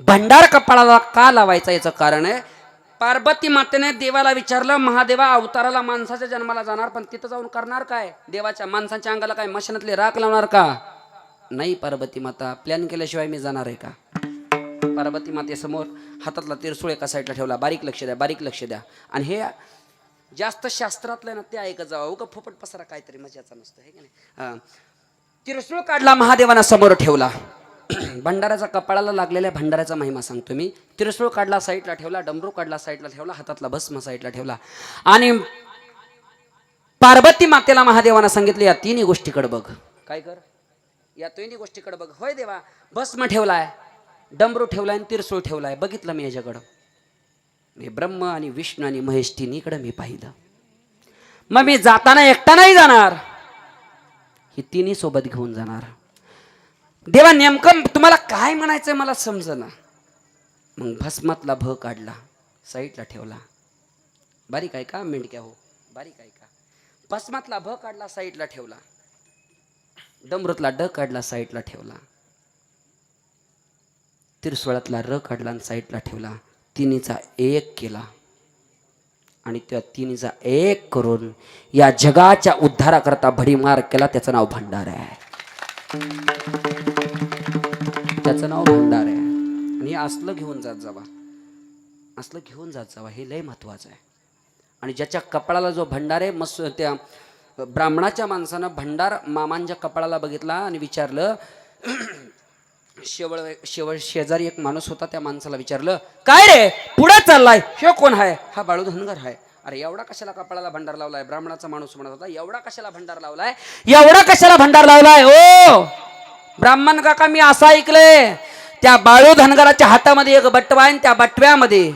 भंडार कपाळाला का लावायचा याचं कारण आहे? पार्वती मातेने देवाला विचारलं महादेवा अवताराला माणसाच्या जन्माला जाणार पण तिथं जाऊन करणार काय? देवाच्या माणसाच्या अंगाला काय मशनातले राख लावणार का? नाही पार्वती माता प्लॅन केल्याशिवाय मी जाणार आहे का? पार्वती मातेसमोर हातातला तिरसूळ एका साईडला ठेवला बारीक लक्ष द्या बारीक लक्ष द्या. आणि हे जास्त शास्त्रातलं ना ते ऐकत जावं. उगा फुपट पसरा काहीतरी मजाचा नसतं हे की नाही? तिरसूळ काढला महादेवाना समोर ठेवला. भंडाऱ्याचा कपाळाला लागलेल्या भंडाऱ्याचा महिमा सांगतो मी. तिरसूळ काढला साईडला ठेवला डमरू काढला साईडला ठेवला हातातला भस्म साईडला ठेवला. आणि पार्वती मातेला महादेवानं सांगितलं या तिन्ही गोष्टीकडे बघ. काय कर? या तिन्ही गोष्टीकडे बघ. होय देवा भस्म ठेवलाय डमरू ठेवलाय आणि तिरसूळ ठेवलाय. बघितलं मी याच्याकडं. मी ब्रह्म आणि विष्णू आणि महेश तिन्हीकडं मी पाहिलं. मग मी जाताना एकटा नाही जाणार. ही तिन्ही सोबत घेऊन जाणार. देवा नेमकं तुम्हाला काय म्हणायचं मला समजना. मग भस्मातला भ काढला साईडला ठेवला. बारीक आहे का मेंढक्या? हो बारीक आहे का? भस्मातला भ काढला साईडला ठेवला. डमृतला ड काढला साईडला ठेवला. तिरसोळ्यातला र काढला आणि साईडला ठेवला. तिन्हीचा एक केला. आणि त्या तिन्हीचा एक करून या जगाच्या उद्धाराकरता भडीमार केला त्याचं नाव भंडार आहे. त्याचं नाव भंडार आहे. आणि हे असलं घेऊन जात जावा. असलं घेऊन जात जावा हे लय महत्वाचं आहे. आणि ज्याच्या कपाळाला जो भंडार आहे मस्त त्या ब्राह्मणाच्या माणसानं भंडार मामांच्या कपाळाला बघितला आणि विचारलं शेवळ शेवळ शेजारी एक माणूस होता त्या माणसाला विचारलं काय रे पुढे चाललाय? हे कोण आहे हा बाळू धनगर आहे अरे एवढा कशाला कपाळाला भंडार लावलाय? ब्राह्मणाचा माणूस म्हणत होता एवढा कशाला भंडार लावलाय? एवढा कशाला भंडार लावलाय? ओ ब्राह्मण काका मी असं ऐकलंय. त्या बाळू धनगराच्या हातामध्ये एक बटवा आहे आणि त्या बटव्यामध्ये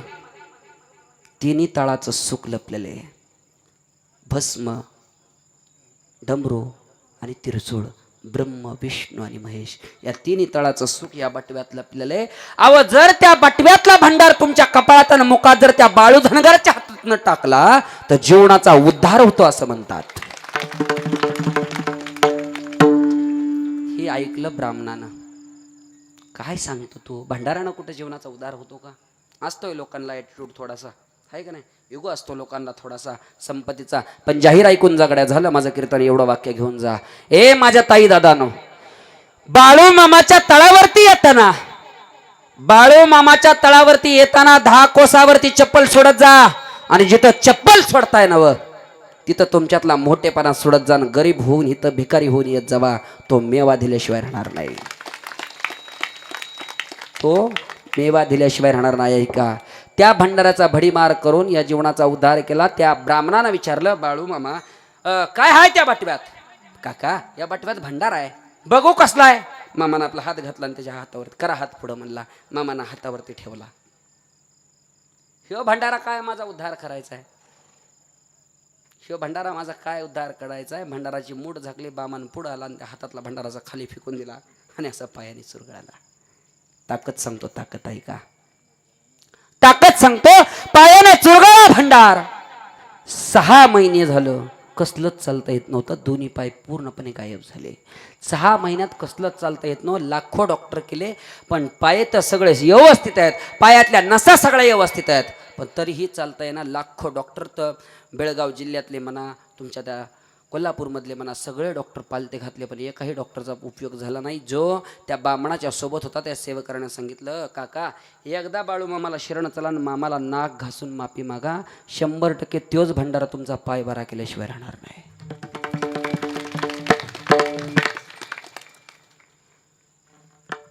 तिन्ही तळाचं सुख लपलेलं आहे. भस्म डमरू आणि तिरचूळ ब्रह्म विष्णू आणि महेश या तिन्ही तळाचं सुख या बटव्यात लपलेलं आहे. अव जर त्या बटव्यातला भंडार तुमच्या कपाळात आणि मुखात जर त्या बाळू धनगराच्या हातातनं टाकला तर जीवनाचा उद्धार होतो असं म्हणतात. ऐकलं ब्राह्मणानं? काय सांगतो तू? भंडारानं कुठं जीवनाचा उदार होतो का? असतोय लोकांना ॲटिट्यूड थोडासा. आहे का नाही? युग असतो लोकांना थोडासा संपत्तीचा. पण जाहीर ऐकून जागड्या झालं माझं कीर्तन एवढं वाक्य घेऊन जा. ए माझ्या ताई दादानो बाळू मामाच्या तळावरती येताना बाळू मामाच्या तळावरती येताना दहा कोसावरती चप्पल सोडत जा. आणि जिथं चप्पल सोडताय नवं तिथं तुमच्यातला मोठेपणा सोडत जाण गरीब होऊन इथं भिकारी होऊन येत जावा तो मेवा दिल्याशिवाय राहणार नाही. तो मेवा दिल्याशिवाय राहणार नाही का? त्या भंडाराचा भडीमार करून या जीवनाचा उद्धार केला. त्या ब्राह्मणानं विचारलं बाळू मामा काय आहे त्या बटव्यात? काका या बटव्यात भंडार आहे. बघू कसला आहे. मामानं आपला हात घातला आणि त्याच्या हातावरती करा हात पुढं म्हणला. मामानं हातावरती ठेवला. ह्यो भंडारा काय माझा उद्धार करायचा आहे? शिव भंडारा माझा काय उद्धार करायचा आहे? भंडाराची मूठ झाकली बामान पुढं आला आणि त्या हातातला भंडाराचा खाली फेकून दिला आणि असा पायाने चुरगळाला. ताकद सांगतो ताकद आहे का? ताकद सांगतो पायाने चुरगळा भंडार. सहा महिने झालं. कसलंच चालता येत नव्हतं. दोन्ही पाय पूर्णपणे गायब झाले. सहा महिन्यात कसलंच चालता येत नव्हतं. लाखो डॉक्टर केले पण पाय तर सगळे व्यवस्थित आहेत. पायातल्या नसा सगळ्या व्यवस्थित आहेत. पण तरीही चालता येणार लाखो डॉक्टर तर बेळगाव जिल्ह्यातले म्हणा तुमच्या त्या कोल्हापूरमधले म्हणा सगळे डॉक्टर पालते घातले पण एकाही डॉक्टरचा उपयोग झाला नाही. जो त्या बामणाच्या सोबत होता त्या सेवकरांना सांगितलं काका एकदा बाळू मामाला शरण चला मामाला नाक घासून माफी मागा. शंभर टक्के त्योच भंडारा तुमचा पाय बरा केल्याशिवाय राहणार नाही.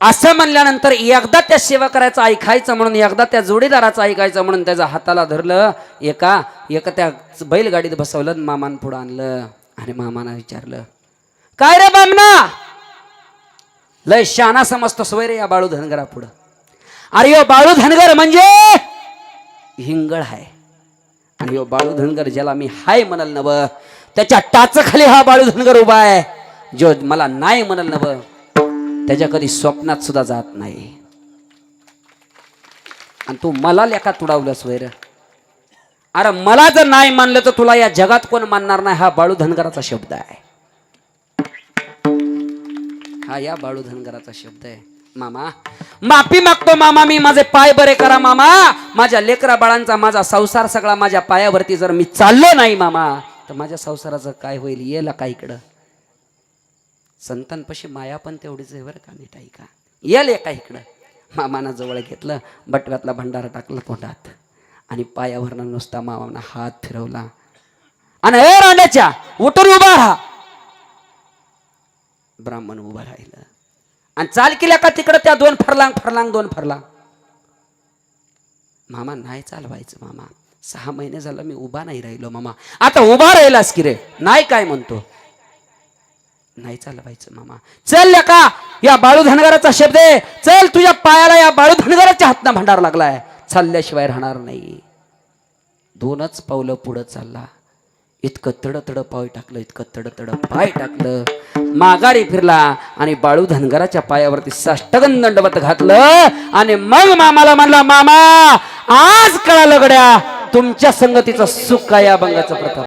असं म्हणल्यानंतर एकदा त्या सेवा करायचं ऐकायचं म्हणून एकदा त्या जोडीदाराचं ऐकायचं म्हणून त्याच्या हाताला धरलं. एका एका त्या बैलगाडीत बसवलं मामान पुढं आणलं. आणि मामानं विचारलं काय रे बामना लय शाना समजतो सोय रे या बाळू धनगरा पुढं. अरे यो बाळू धनगर म्हणजे हिंगळ आहे आणि यो बाळू धनगर ज्याला मी हाय म्हणल नव त्याच्या टाचाखाली हा बाळू धनगर उभा आहे. जो मला नाही म्हणल नव त्याच्या कधी स्वप्नात सुद्धा जात नाही. आणि तू मला लेखा तुडावलंस वैर अरे मला जर नाही मानलं तर तुला या जगात कोण मानणार नाही? हा बाळू धनगराचा शब्द आहे. हा या बाळू धनगराचा शब्द आहे. मामा माफी मागतो मामा मी माझे पाय बरे करा मामा. माझ्या लेकरा बाळांचा माझा संसार सगळा माझ्या पायावरती जर मी चाललो नाही मामा तर माझ्या संसाराचं काय होईल? येला का इकडं. संतांपाशी माया पण तेवढीच आहे बरं का नीट का येल एका इकडं. मामानं जवळ घेतलं बटव्यातला भंडारा टाकलं तोंडात. आणि पायावरनं नुसता मामानं हात फिरवला. आणि ए रांड्याच्या उठून उभा राहा. ब्राह्मण उभा राहिलं. आणि चाल केल्या का तिकडं त्या दोन फरलांग फरलांग दोन फरलांग? मामा नाही चालवायचं मामा. सहा महिने झालं मी उभा नाही राहिलो मामा. आता उभा राहिलास की रे? नाही काय म्हणतो? नाही चालवायचं मामा. चल का या बाळू धनगराचा शब्द आहे. चल तुझ्या पायाला या बाळू धनगराच्या हातनं भांडार लागलाय. चालल्याशिवाय राहणार नाही. दोनच पावलं पुढं चालला. इतकं तडतड पाय टाकलं इतकं तडतड पाय टाकलं. माघारी फिरला आणि बाळू धनगराच्या पायावरती साष्टगन दंडवत घातलं. आणि मग मामाला म्हणला मामा आज कळालं गड्या तुमच्या संगतीचं सुख काय या बंगाचा प्रताप.